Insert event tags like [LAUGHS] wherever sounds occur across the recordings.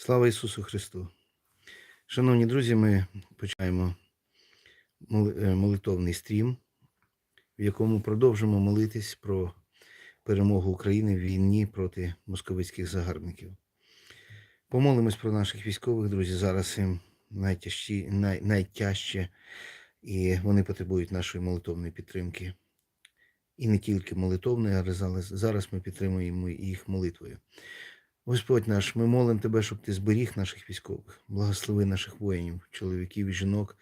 Слава Ісусу Христу! Шановні друзі, ми починаємо е, молитовний стрім, в якому продовжимо молитись про перемогу України в війні проти московицьких загарбників. Помолимось про наших військових, друзі. Зараз їм найтяжчі, най, найтяжче, і вони потребують нашої молитовної підтримки. І не тільки молитовної, але зараз, зараз ми підтримуємо їх молитвою. Господь наш, ми молимо Тебе, щоб Ти зберіг наших військових, благослови наших воїнів, чоловіків і жінок,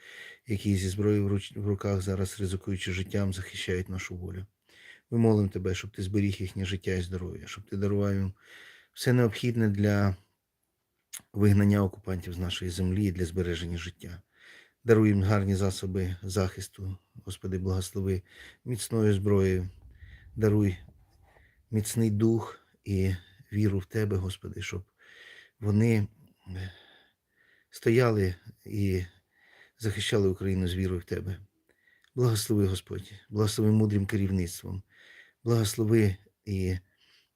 які зі зброєю в руках зараз, ризикуючи життям, захищають нашу волю. Ми молимо Тебе, щоб Ти зберіг їхнє життя і здоров'я, щоб Ти дарував їм все необхідне для вигнання окупантів з нашої землі і для збереження життя. Даруй їм гарні засоби захисту, Господи, благослови міцною зброєю, даруй міцний дух і віру в Тебе, Господи, щоб вони е, стояли і захищали Україну з вірою в Тебе. Благослови, Господь, благослови мудрим керівництвом, благослови і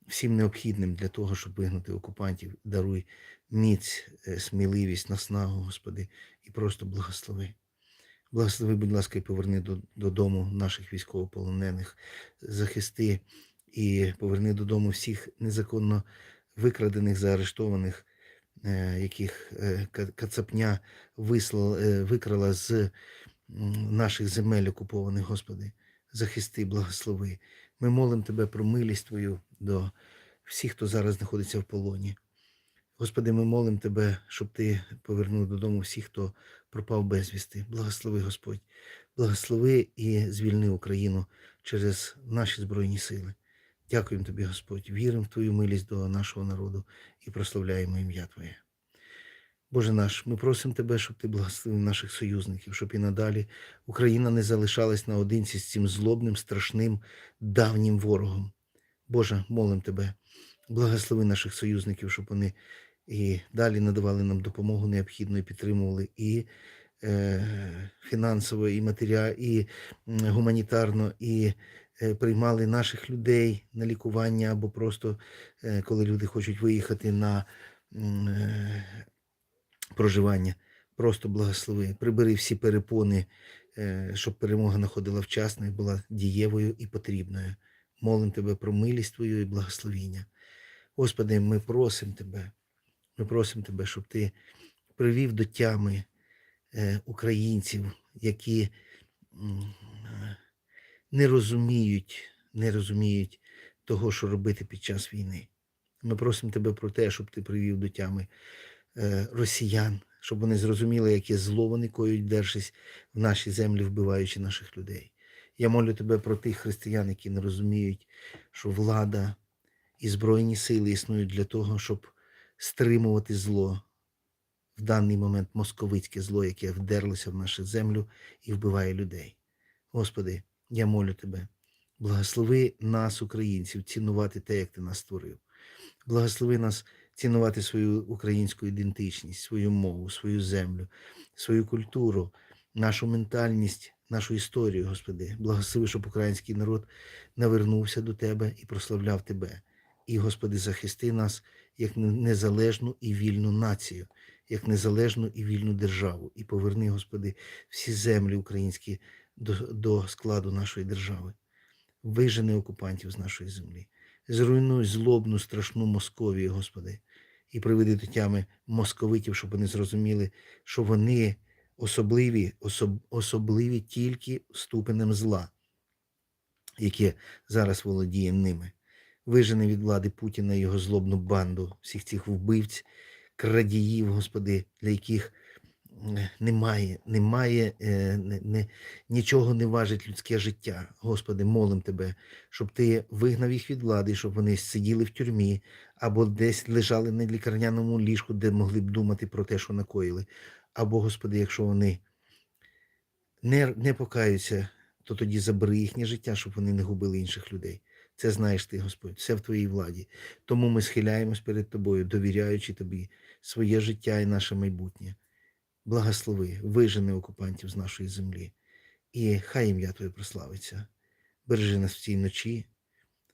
всім необхідним для того, щоб вигнати окупантів. Даруй міць, е, сміливість, наснагу, Господи, і просто благослови. Благослови, будь ласка, і поверни додому наших військовополонених, захисти і поверни додому всіх незаконно викрадених, заарештованих, е, яких е, кацапня вислала, е, викрала з наших земель окупованих, Господи. Захисти, благослови. Ми молимо Тебе про милість Твою до всіх, хто зараз знаходиться в полоні. Господи, ми молимо Тебе, щоб Ти повернув додому всіх, хто пропав безвісти. Благослови, Господь. Благослови і звільни Україну через наші Збройні сили. Дякуємо Тобі, Господь. Віримо в Твою милість до нашого народу і прославляємо ім'я Твоє. Боже наш, ми просимо Тебе, щоб Ти благословив наших союзників, щоб і надалі Україна не залишалась наодинці з цим злобним, страшним, давнім ворогом. Боже, молимо Тебе, благослови наших союзників, щоб вони і далі надавали нам допомогу необхідну і підтримували і е, фінансово, і матеріал, і гуманітарно, і приймали наших людей на лікування, або просто е, коли люди хочуть виїхати на е, проживання. Просто благослови, прибери всі перепони, е, щоб перемога находила вчасно і була дієвою і потрібною. Молим Тебе про милість Твою і благословіння. Господи, ми просимо Тебе, ми просимо Тебе, щоб Ти привів до тями е, українців, які е, не розуміють, не розуміють того, що робити під час війни. Ми просимо Тебе про те, щоб Ти привів до тями е, росіян, щоб вони зрозуміли, яке зло вони коють, держись в наші землі, вбиваючи наших людей. Я молю тебе про тих християн, які не розуміють, що влада і збройні сили існують для того, щоб стримувати зло в даний момент московицьке зло, яке вдерлося в нашу землю і вбиває людей. Господи, я молю тебе, благослови нас, українців, цінувати те, як ти нас створив. Благослови нас цінувати свою українську ідентичність, свою мову, свою землю, свою культуру, нашу ментальність, нашу історію, Господи. Благослови, щоб український народ навернувся до Тебе і прославляв Тебе. І, Господи, захисти нас як незалежну і вільну націю, як незалежну і вільну державу. І поверни, Господи, всі землі українські до, до складу нашої держави. Вижени окупантів з нашої землі. Зруйнуй злобну, страшну Московію, Господи, і приведи до тями московитів, щоб вони зрозуміли, що вони особливі, особ, особливі тільки ступенем зла, яке зараз володіє ними. Вижени від влади Путіна його злобну банду, всіх цих вбивць, крадіїв, Господи, для яких немає, немає, е, не, не, нічого не важить людське життя. Господи, молим Тебе, щоб Ти вигнав їх від влади, щоб вони сиділи в тюрмі або десь лежали на лікарняному ліжку, де могли б думати про те, що накоїли. Або, Господи, якщо вони не, не покаються, то тоді забери їхнє життя, щоб вони не губили інших людей. Це знаєш ти, Господь, все в твоїй владі. Тому ми схиляємось перед тобою, довіряючи тобі своє життя і наше майбутнє. Благослови, вижени окупантів з нашої землі. І хай ім'я Твоє прославиться. Бережи нас в цій ночі.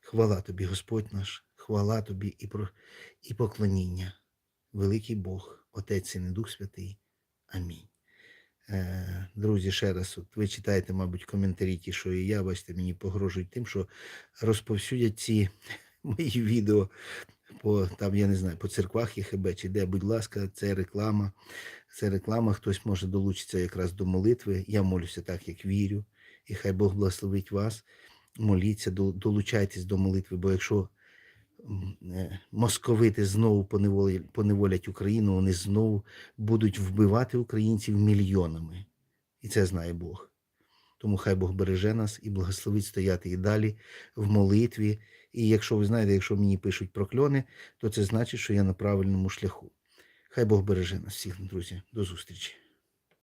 Хвала тобі, Господь наш, хвала тобі і, про... і поклоніння. великий Бог, Отець і Дух Святий. Амінь. Е, Друзі, ще раз, от ви читаєте, мабуть, коментарі, ті, що і я, бачите, мені погрожують тим, що розповсюдять ці [LAUGHS] мої відео по там, я не знаю, по церквах ЄХБ чи де, будь ласка, це реклама. Це реклама, хтось може долучитися якраз до молитви. Я молюся так, як вірю. І хай Бог благословить вас. Моліться, долучайтесь до молитви, бо якщо е, московити знову поневолять, поневолять Україну, вони знову будуть вбивати українців мільйонами. І це знає Бог. Тому хай Бог береже нас і благословить стояти і далі в молитві. І якщо ви знаєте, якщо мені пишуть прокльони, то це значить, що я на правильному шляху. Хай Бог береже нас всіх, друзі. До зустрічі.